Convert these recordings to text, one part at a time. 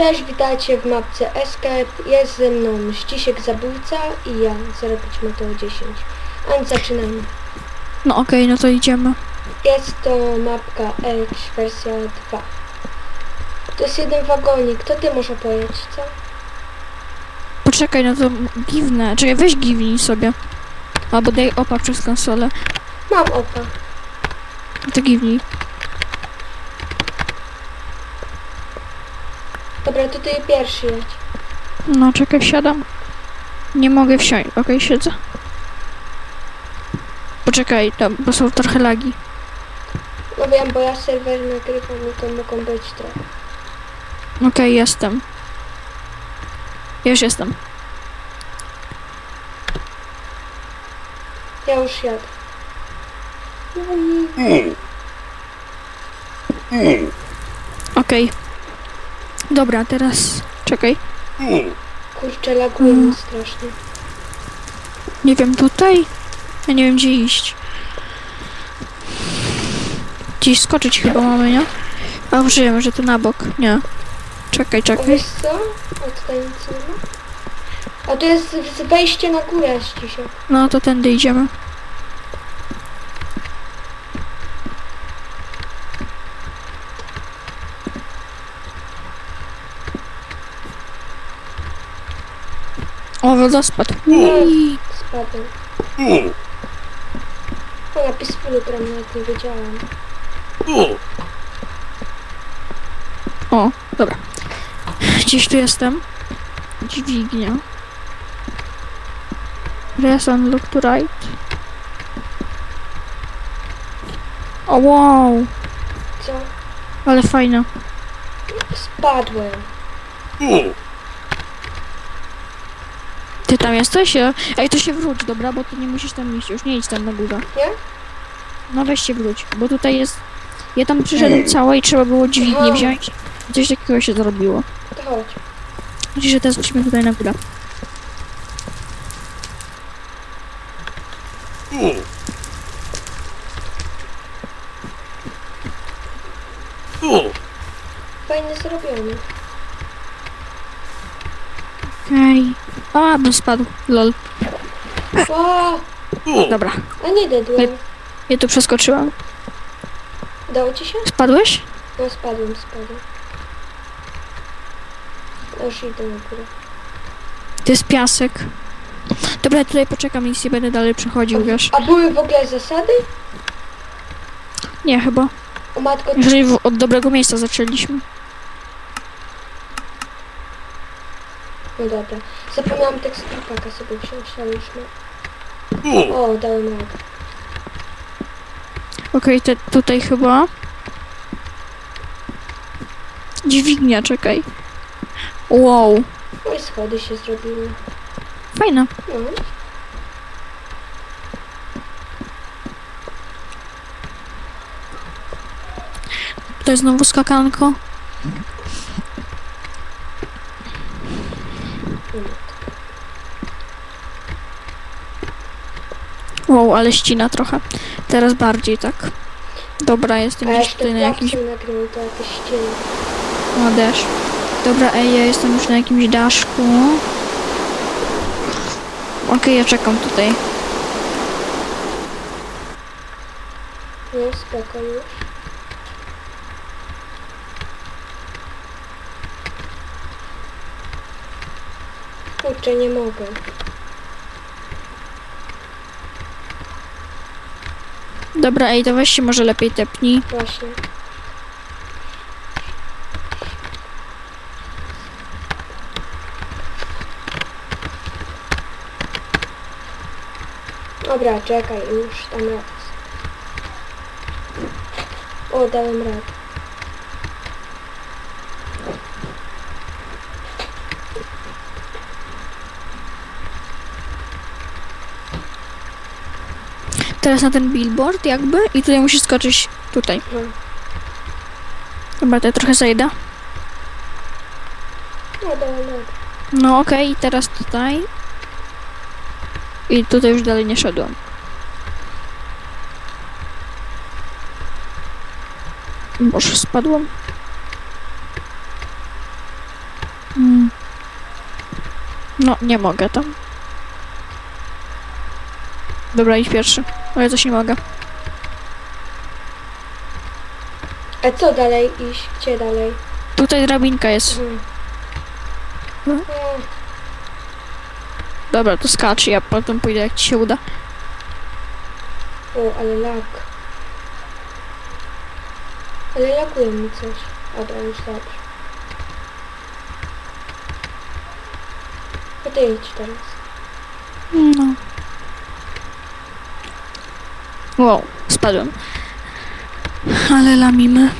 Cześć, witajcie w mapce Escape. Jest ze mną Ścisiek Zabójca i ja, 0 Mateo 10. A więc zaczynamy. No okej, no to idziemy. Jest to mapka Edge wersja 2. To jest jeden wagonik. To ty możesz opowiedzieć, co? Poczekaj, no to giwnę. Czekaj, weź giwnij sobie. Albo daj opa przez konsolę. Mam opa. No to giwnij. Dobra, to ty pierwszy jedź. No czekaj, wsiadam. Nie mogę wsiąść. Okej, siedzę. Poczekaj, to, bo są trochę lagi. No wiem, bo ja serwer nagrywam i to mogą być trochę. Okej, jestem. Już jestem. Ja już jadę. Okej. Dobra, teraz... Czekaj. Kurczę, laguje mi strasznie. Nie wiem, tutaj? Ja nie wiem, gdzie iść. Gdzieś skoczyć chyba mamy, nie? A użyjemy, że tu na bok. Nie. Czekaj, O, czekaj. wiesz co? O, tutaj nic nie ma. A to jest wejście na górę, Ścisiek. No to tędy idziemy. O, wodospad. Ui. Spadłem. O, napis gram nawet nie wiedziałam. O, dobra. Gdzieś tu jestem. Dźwignia. Press and look to right. O, wow. Co? Ale fajne. Spadłem. Tam jesteś? Ja- Ej, to się wróć, dobra? Bo ty nie musisz tam iść. Już nie idź tam na górę. Nie? No weź się wróć, bo tutaj jest... Ja tam przyszedłem cała i trzeba było dźwignię wziąć. Coś takiego się zrobiło. To chodź. Chodzi, że teraz musimy tutaj na górę. Fajnie zrobione. Okej. A, bym spadł. Lol. O, Dobra. a nie dedłem. Ja tu przeskoczyłam. Dało ci się? Spadłeś? No spadłem, spadłem. Już idę na górę. To jest piasek. Dobra, ja tutaj poczekam i nie będę dalej przechodził, wiesz? A były w ogóle zasady? Nie, chyba. O matko, Jeżeli w, od dobrego miejsca zaczęliśmy. No dobra. Zapomniałam teksturpaka sobie wziąć, ale już nie. O, dałem radę. Okej, te tutaj chyba. Dźwignia, czekaj. Wow. No i schody się zrobiły. Fajna. No. Tutaj znowu skakanko. Wow, ale ścina trochę. Teraz bardziej, tak. Dobra, jestem A jeszcze tutaj na jakimś... jakimś... nagrywam to jakieś ściemy. O, deszcz. Dobra, ej, ja jestem już na jakimś daszku. Okej, ja czekam tutaj. No, spoko już. Kurczę, nie mogę. Dobra, ej, to weź się może lepiej tepnij. Właśnie. Dobra, czekaj, już tam raz. O, dałem radę. Teraz na ten billboard jakby i tutaj musisz skoczyć tutaj. Dobra, to ja trochę zejdę. no okej, teraz tutaj. I tutaj już dalej nie szedłem. Boże, spadłem. No, nie mogę tam. Dobra, idź pierwszy. O, ja coś nie mogę. A co dalej iść? Gdzie dalej? Tutaj drabinka jest. Mhm. Hmm. O, Dobra, to skacz, ja potem pójdę jak ci się uda. o, ale lag. Ale laguje mi coś. Dobra, już dobrze. No to idź teraz. No. Wow, spadłem. Ale lamimy.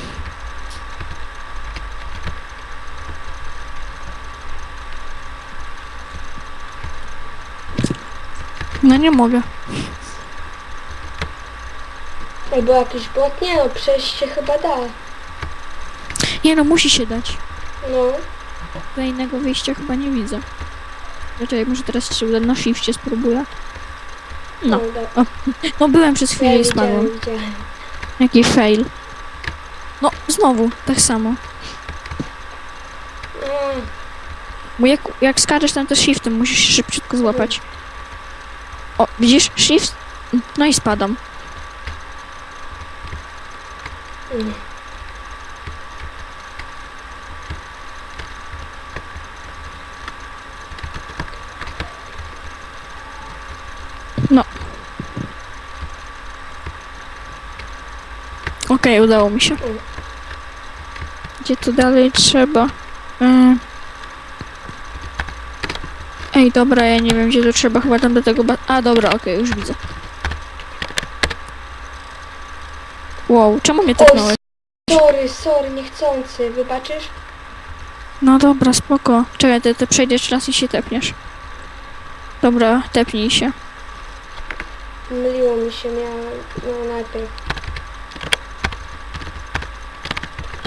No nie mogę. Albo jakiś błot? Nie no, przejść się chyba da. Nie no, musi się dać. No. Za innego wyjścia chyba nie widzę. Czekaj, może teraz się uda na shifcie spróbuję. No. da. No byłem przez chwilę i spadłem. Jaki fail. No, znowu, tak samo. Bo jak, jak skaczesz tam to shiftem, musisz się szybciutko złapać. O, widzisz? Shift? No i spadam. Okej, udało mi się. Gdzie tu dalej trzeba? Ym. Ej, dobra, ja nie wiem gdzie tu trzeba, chyba tam do tego ba- A, dobra, okej, już widzę. Wow, czemu mnie tepnąłeś? Sorry, sorry, niechcący. Wybaczysz? No dobra, spoko. Czekaj, ty, ty przejdziesz raz i się tepniesz. Dobra, tepnij się. Myliło mi się, miałem... No najpierw.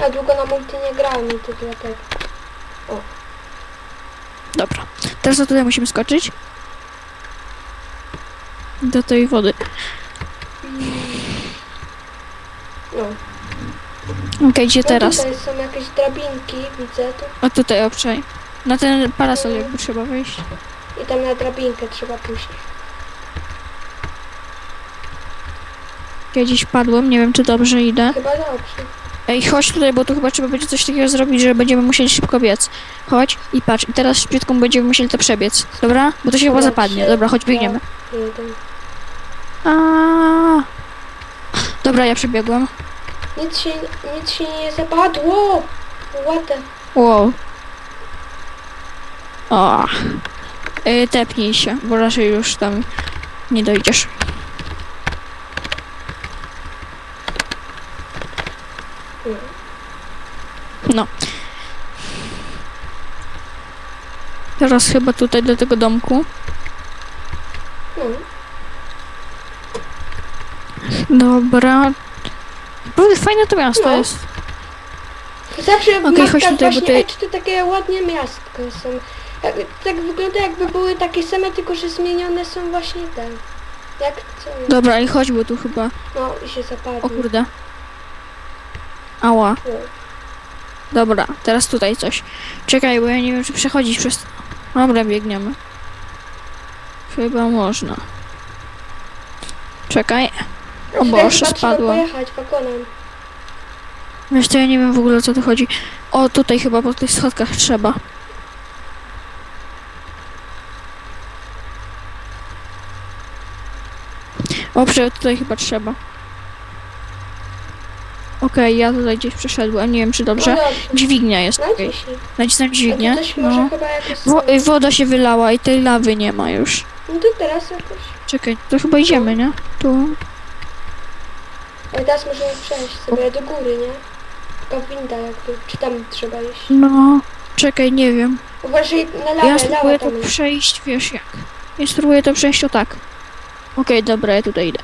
A długo na multi nie grałem i to dlatego. Dobra. Teraz to tutaj musimy skoczyć. Do tej wody. No. Okej, gdzie no teraz? tutaj są jakieś drabinki, widzę tu. O tutaj, obczaj. Na ten parasol jakby trzeba wejść. I tam na drabinkę trzeba pójść. Ja dziś padłem, nie wiem czy dobrze idę. Chyba dobrze. Ej, chodź tutaj, bo tu chyba trzeba będzie coś takiego zrobić, że będziemy musieli szybko biec. Chodź i patrz, i teraz szybciutko będziemy musieli to przebiec. Dobra? Bo to się chyba Dobra, zapadnie. Dobra, chodź, biegniemy. Jeden. A. Dobra, ja przebiegłem. Nic się, nic się nie zapadło. The... Wow. O. Y, tepnij się, bo raczej już tam nie dojdziesz. No. Teraz chyba tutaj do tego domku. No. Dobra. Naprawdę fajne to miasto No. jest. Zawsze w Okej, chodź tutaj, bo właśnie, czy to takie ładnie miastka są. Tak, tak wygląda jakby były takie same, tylko że zmienione są właśnie te. Jak co jest? Dobra, i chodź, bo tu chyba... No i się zapadło. O kurde. Ała. No. Dobra, teraz tutaj coś. Czekaj, bo ja nie wiem, czy przechodzić przez... Dobra, biegniemy. Chyba można. Czekaj. O Boże, spadłam. pojechać wagonem. Wiesz, to ja nie wiem w ogóle o co tu chodzi. O, tutaj chyba po tych schodkach trzeba. O, tutaj chyba trzeba. Okej, ja tutaj gdzieś przeszedłem, nie wiem czy dobrze. No dobrze. Dźwignia jest, No okej. dzisiaj. Nacisnąć A tu dźwignię. może No. chyba jakoś... Wo- y, woda się wylała i tej lawy nie ma już. No to teraz jakoś... Czekaj, to chyba idziemy, nie? Tu. Ale teraz możemy przejść sobie do góry, nie? Taka winda jakby. Czy tam trzeba iść? No. Czekaj, nie wiem. Uważaj na lawę, Ja spróbuję lawa to tam jest. przejść, wiesz jak. Ja spróbuję to przejść o tak. Okej, dobra, ja tutaj idę.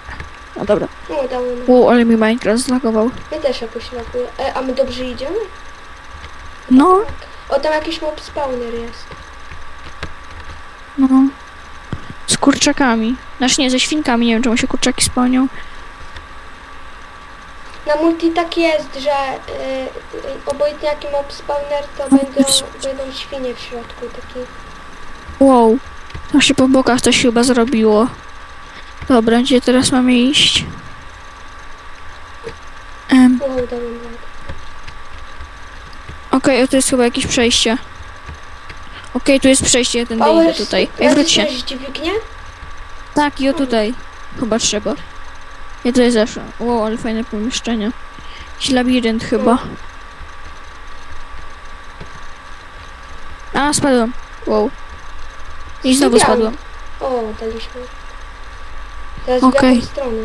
No dobra. No udało nam. Wow, ale mi Minecraft zlagował. My też jakoś laguje. E, a my dobrze idziemy? No, O, tam jakiś mob spawner jest. no. Z kurczakami. Znaczy nie, ze świnkami, nie wiem czemu się kurczaki spełnią. Na multi tak jest, że y, y, obojętnie jaki mob spawner, to No, będą, będą świnie w środku, taki Wow. To się po bokach coś chyba zrobiło. Dobra, gdzie teraz mamy iść? Radę. Okej, o to jest chyba jakieś przejście. Okej, tu jest przejście, ja tędy idę tutaj. Ej, wróć się. Tak, i o tutaj. Chyba trzeba. Ja tutaj zeszłam. Wow, ale fajne pomieszczenie. Jakiś labirynt chyba. A, spadłem. Wow. I znowu spadłem. O, daliśmy. Teraz Okej. w jaką stronę?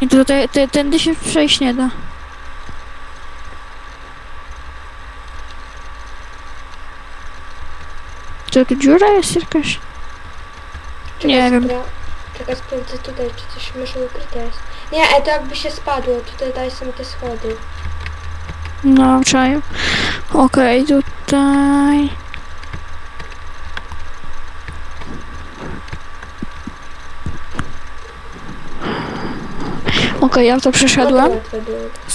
I tutaj, te, tędy się przejść nie da. Czy tu dziura jest jakaś? Czekaj, Nie wiem. spra- Czekaj, sprawdzę tutaj, czy coś myszy ukryte jest. Nie, e, to jakby się spadło. Tutaj daj są te schody. No, czaję. Okej, tutaj... Okej, ja to przeszedłem.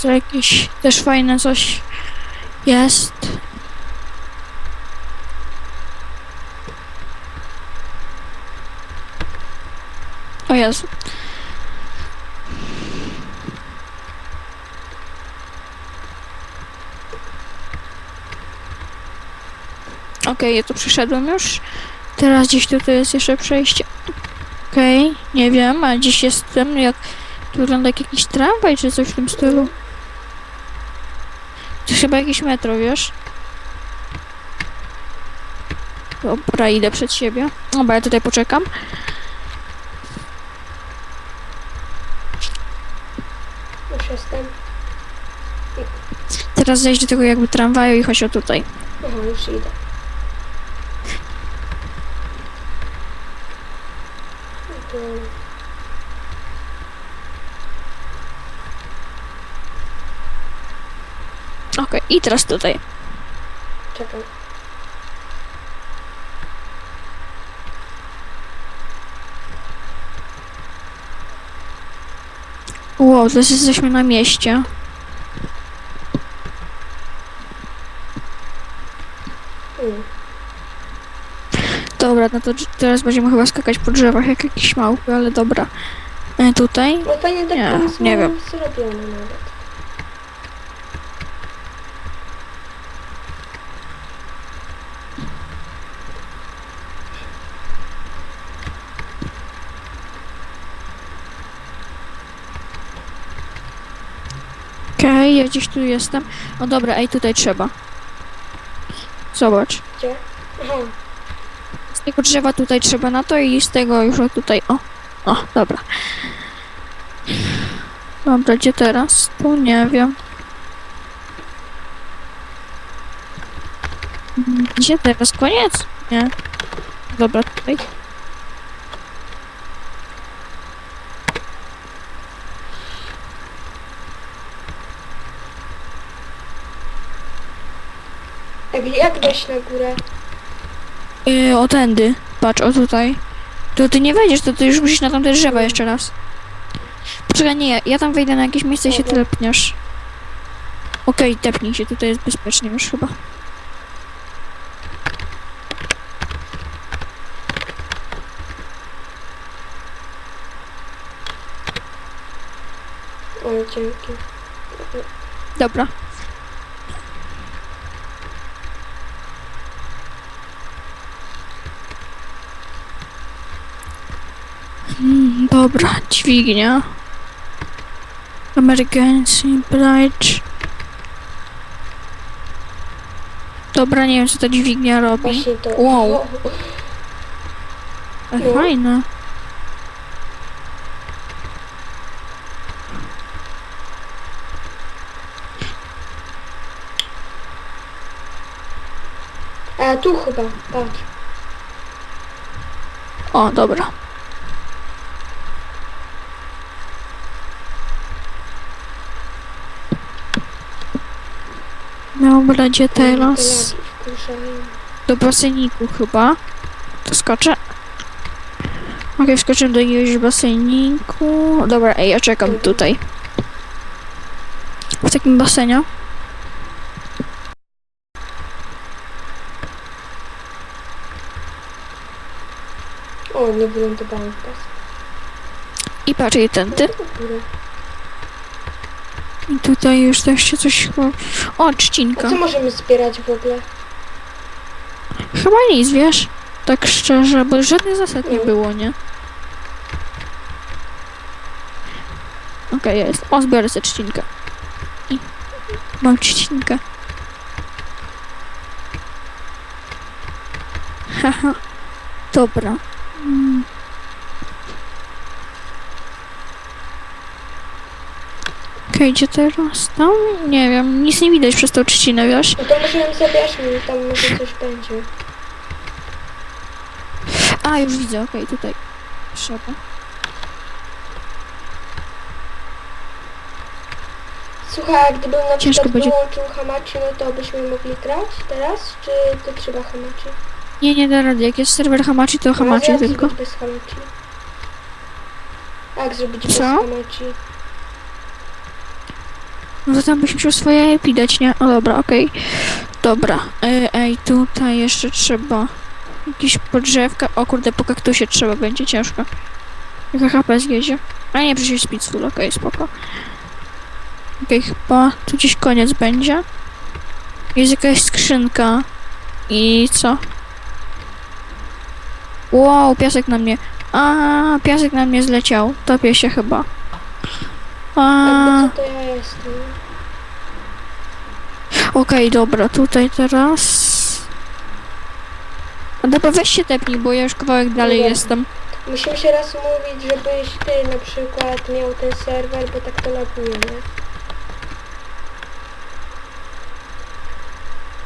To jakieś też fajne coś jest. O Jezu. Okej, ja to przeszedłem już. Teraz gdzieś tutaj jest jeszcze przejście. Okej, nie wiem, ale gdzieś jestem, jak tu wygląda jak jakiś tramwaj czy coś w tym stylu. To chyba jakieś metro, wiesz? Dobra, idę przed siebie. Dobra, ja tutaj poczekam. Już jestem. Teraz zejść do tego jakby tramwaju i chodź o tutaj. Aha, już idę. To... Okej, i teraz tutaj. Czekaj. Wow, teraz jesteśmy na mieście. Mm. Dobra, no to teraz będziemy chyba skakać po drzewach jak jakieś małpy, ale dobra. E, tutaj? No tak Nie, pomysł nie mało wiem. zrobione nawet. Okej, ja gdzieś tu jestem. O dobra, ej, tutaj trzeba. Zobacz. Gdzie? Aha, Z tego drzewa tutaj trzeba na to i z tego już o tutaj. O, o, dobra. Dobra, gdzie teraz? Tu nie wiem. Gdzie teraz? Koniec? Nie. Dobra, tutaj. Jak, jak wejść na górę? Yy, o tędy. Patrz, o tutaj. To ty nie wejdziesz, to ty już musisz na tamte drzewa jeszcze raz. Poczekaj, nie, ja tam wejdę na jakieś miejsce i się Dobra. tepniesz. Okej, tepnij się, tutaj jest bezpiecznie już chyba. O, dzięki. Dobra. Mm, dobra, dźwignia. Emergency bridge. Dobra, nie wiem co ta dźwignia robi. Właśnie to. Wow. Ale no. Fajne. A tu chyba, patrz. O, dobra. Dobra, gdzie teraz? Do baseniku chyba. To skoczę. Okej, wskoczyłem do jakiegoś baseniku. Dobra, ej, ja czekam tutaj. W takim basenie. O, nie wylądowałem w pas. I patrz, i tędy. I tutaj już też się coś chyba... O, A trzcinka. co możemy zbierać w ogóle? Chyba nic, wiesz? Tak szczerze, bo żadnych zasad nie było, nie? Okej, jest. O, zbiorę sobie trzcinkę. I mam trzcinkę. Haha. Dobra. Mm. Okej, gdzie teraz? Tam? Nie wiem, nic nie widać przez tą trzcinę, wiesz? No to możemy zabierzmy, tam może coś będzie. A, już widzę, okej, tutaj. Trzeba. Słuchaj, a gdybym na Ciężko przykład będzie- wyłączył hamachi, no to byśmy mogli grać teraz? Czy to trzeba hamachi? Nie, nie da rady. Jak jest serwer Hamachi, to jak tylko. bez hamachi? Jak zrobić bez Co? No tam byś musiał swoje IP dać, nie? O dobra, okej. Dobra. Ej, ej, tutaj jeszcze trzeba jakieś podrzewka. O kurde, po kaktusie trzeba będzie ciężko. Jaka HP zjedzie? A nie, przecież speedful, okej, spoko. Okej, chyba tu gdzieś koniec będzie. Jest jakaś skrzynka. I co? Wow, piasek na mnie. A, piasek na mnie zleciał. Topię się chyba. Jakby co to ja jestem? Okej, dobra, tutaj teraz. A dobra, weź się tepnij, bo ja już kawałek dalej Dobra. jestem. Musimy się raz umówić, żebyś ty na przykład miał ten serwer, bo tak to laguje, nie?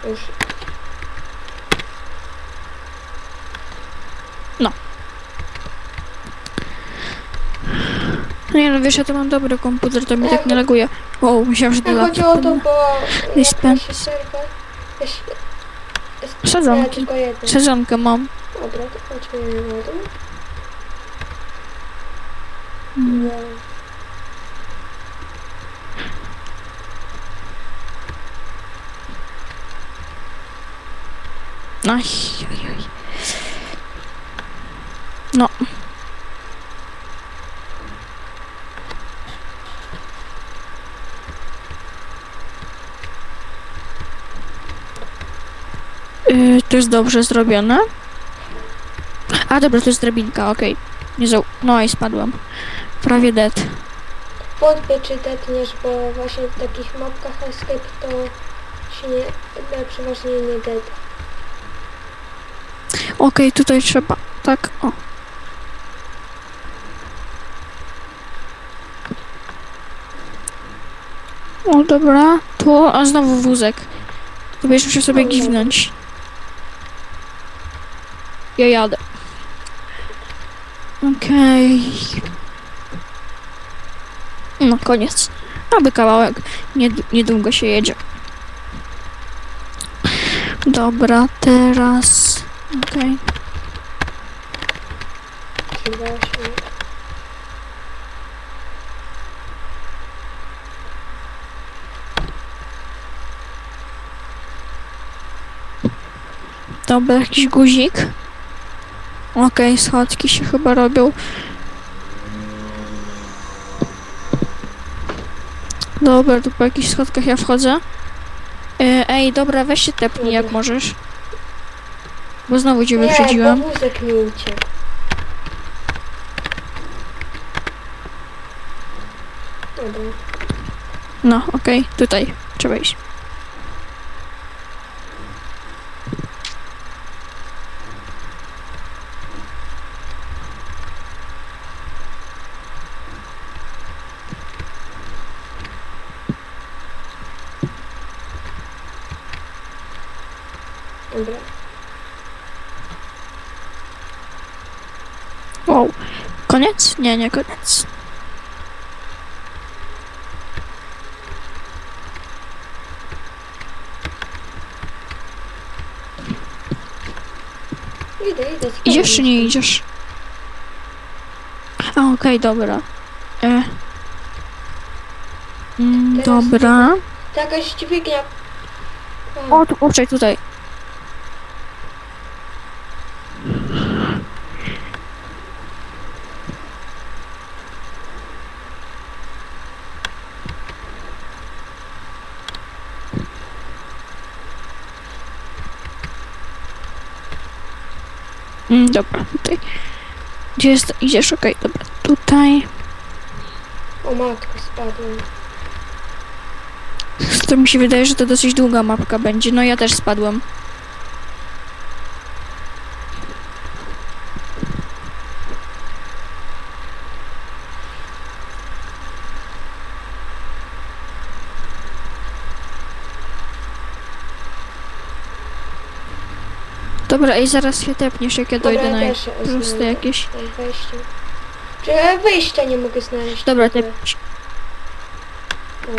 Już. Nie no, wiesz, ja to mam dobry komputer, to mi tak nie laguje. O, myślałam, że to A chodzi o to, bo Jest jak się serwer... Jest- Sadzonki. Ja tylko jeden. Sezonkę mam. Dobra, to chodźmy na wodę. Mm. No. Aj, oj, oj. No. Yy, to jest dobrze zrobione. A dobra, to jest drabinka, okej. Nie zau... No i spadłam. Prawie dead. Wątpię, czy detniesz, bo właśnie w takich mapkach escape to się nie... no, przeważnie nie det. Okej, tutaj trzeba. Tak, o. O, dobra. Tu, a znowu wózek. To musiał sobie giwnąć. Ja jadę. Okej. No, koniec. Aby kawałek. Nie, niedługo się jedzie. Dobra, teraz... Okej. Właśnie... Dobra, jakiś guzik. Okej, schodki się chyba robią. Dobra, tu po jakichś schodkach ja wchodzę. E, Ej, dobra, weź się tepnij jak możesz. Bo znowu cię wyprzedziłam. wózek mi uciekł. No, okej, tutaj. Trzeba iść. Dobra. Wow. Koniec? Nie, nie koniec. Idę, idę. Idziesz czy nie idziesz? A, okej, dobra. E. Mm, Teraz dobra. Jakaś dźwignia. O, tu, poczekaj, tutaj. Mm, dobra, tutaj. Gdzie jest? Idziesz? Okej, dobra. Tutaj. O matko, spadłem. To mi się wydaje, że to dosyć długa mapka będzie. No ja też spadłem. Dobra, i zaraz się tepniesz, jak ja Dobra, dojdę ja na też proste znajdę. jakieś. Tam wejście. Czy ja wyjścia nie mogę znaleźć? Dobra, się.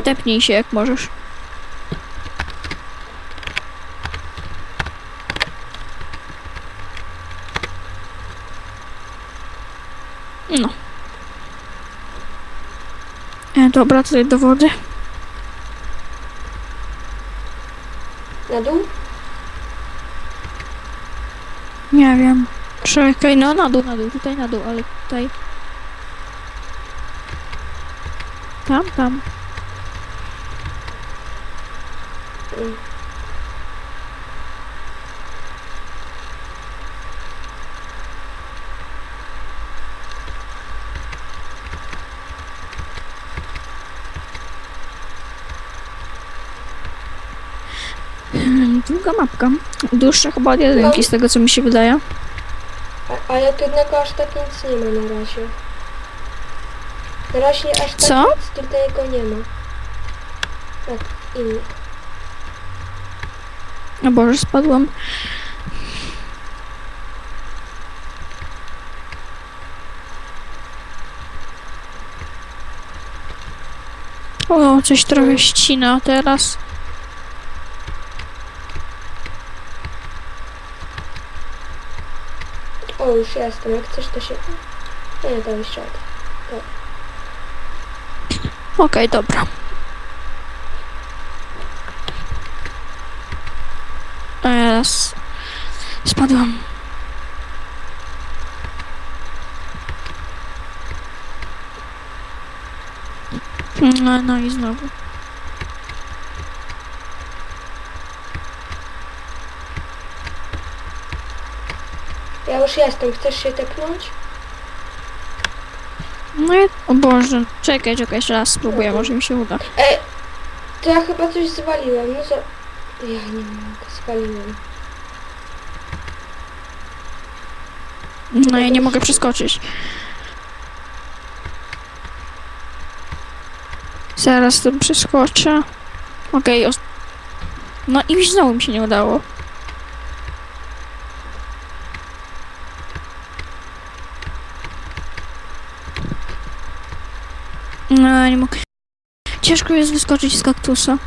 Tepnij się jak możesz. No. E, dobra, tutaj do wody. Na dół? Nie wiem. Czekaj, no na dół, na dół, tutaj na dół, ale tutaj. Tam, tam. Mm. Hmm, Długa mapka. Dłuższa chyba od jedynki, z tego co mi się wydaje. A, ale trudnego aż tak nic nie ma na razie. Na razie aż tak Co? nic trudnego nie ma. Tak, innych. O Boże, spadłam. O, coś trochę ścina teraz. Już jestem. Jak coś to się... Nie, to już siadł. Okej, dobra. Teraz spadłam. No, no i znowu. Już jestem. Chcesz się tepnąć? No i... O Boże, czekaj, czekaj, jeszcze raz spróbuję, może mi się uda. E, to ja chyba coś zwaliłem. No za... Ja nie mogę, zwaliłem. No ja nie mogę przeskoczyć. Zaraz tym przeskoczę. Okej, os- No i znowu mi się nie udało. No, nie mogę. Ciężko jest wyskoczyć z kaktusa.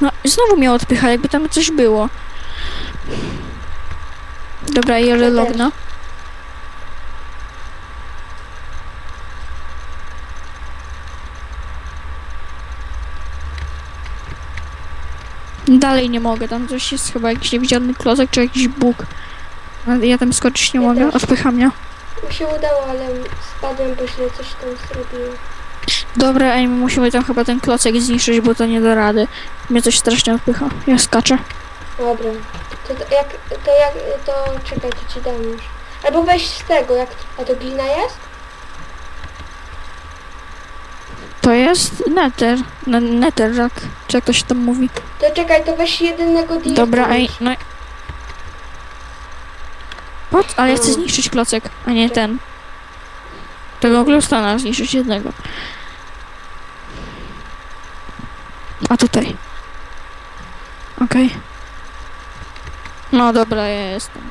No, znowu mnie odpycha, jakby tam coś było. Dobra, też. Logna. Dalej nie mogę, tam coś jest chyba jakiś niewidzialny klocek czy jakiś bóg. Ale ja tam skoczyć nie Ja mogę, też. odpycha mnie. Mi się udało, ale spadłem, bo źle coś tam zrobiłem. Dobra, ej, my musimy tam chyba ten klocek zniszczyć, bo to nie da rady. Mnie coś strasznie odpycha. Ja skaczę. Dobra. To, to jak, to jak, to czekaj, to ci dam już. Albo weź z tego, jak, a to glina jest? To jest Nether. Ne- Netherrack, czy jak to się tam mówi. To czekaj, to weź jedynego dirta Dobra, ej, no. Pod, ale ja chcę zniszczyć klocek, a nie ten. Tego glustana zniszczyć jednego. A tutaj. Okej. No dobra, ja jestem.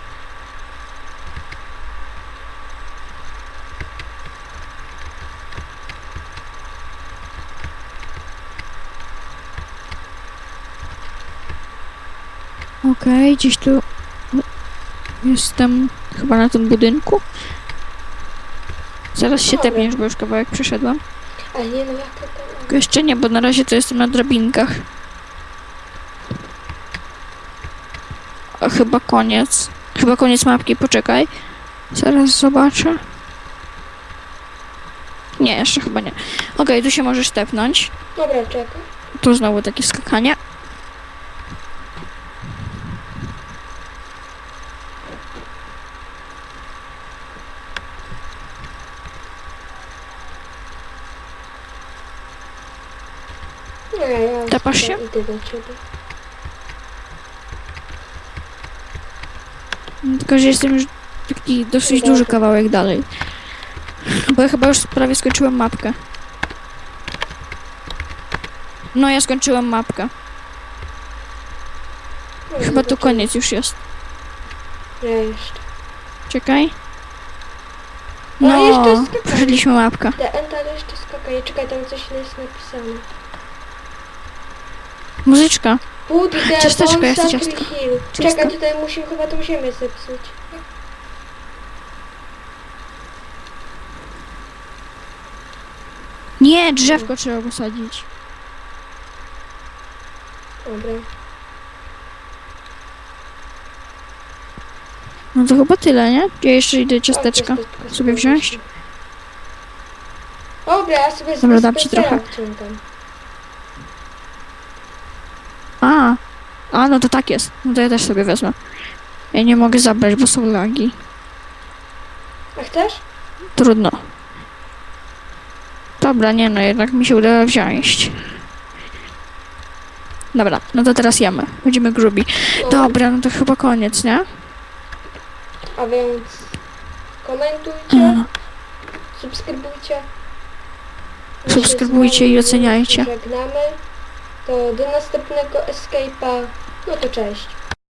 Okej, gdzieś tu jestem chyba na tym budynku. Zaraz się tepniesz, bo już kawałek przeszedłem. Ale nie no, jak to tam... Jeszcze nie, bo na razie to jestem na drabinkach. A chyba koniec. Chyba koniec mapki, poczekaj. Zaraz zobaczę. Nie, jeszcze chyba nie. Okej, tu się możesz tepnąć. Dobra, czekaj. Tu znowu takie skakanie. Nie, ja Tepasz się? idę do ciebie. No, Tylko, że jestem już taki dosyć Dobra. duży kawałek dalej. Bo ja chyba już prawie skończyłem mapkę. No, ja skończyłem mapkę. No, Chyba tu koniec już jest. Jeszcze. Czekaj. No, jeszcze skakanie. przeszliśmy mapkę. The ale jeszcze skakaj. Czekaj, tam coś jest napisane. Muzyczka. Put the Ciasteczko, ja chcę Bonsai ciastko. Hill. Ciastko. Czekaj, tutaj musimy chyba tą ziemię zepsuć. Nie, drzewko trzeba posadzić. Dobra. No to chyba tyle, nie? Ja jeszcze idę ciasteczka sobie wziąć. Dobra, ja sobie Dobra, dam ci trochę. wciągam. A, a no to tak jest. No to ja też sobie wezmę. Ja nie mogę zabrać, bo są lagi. A chcesz? Trudno. Dobra, nie no, jednak mi się udało wziąć. Dobra, no to teraz jemy. Będziemy grubi. Dobra, no to chyba koniec, nie? A więc komentujcie, Mm. subskrybujcie. Subskrybujcie i oceniajcie. Żegnamy. To do następnego escape'a. No to cześć.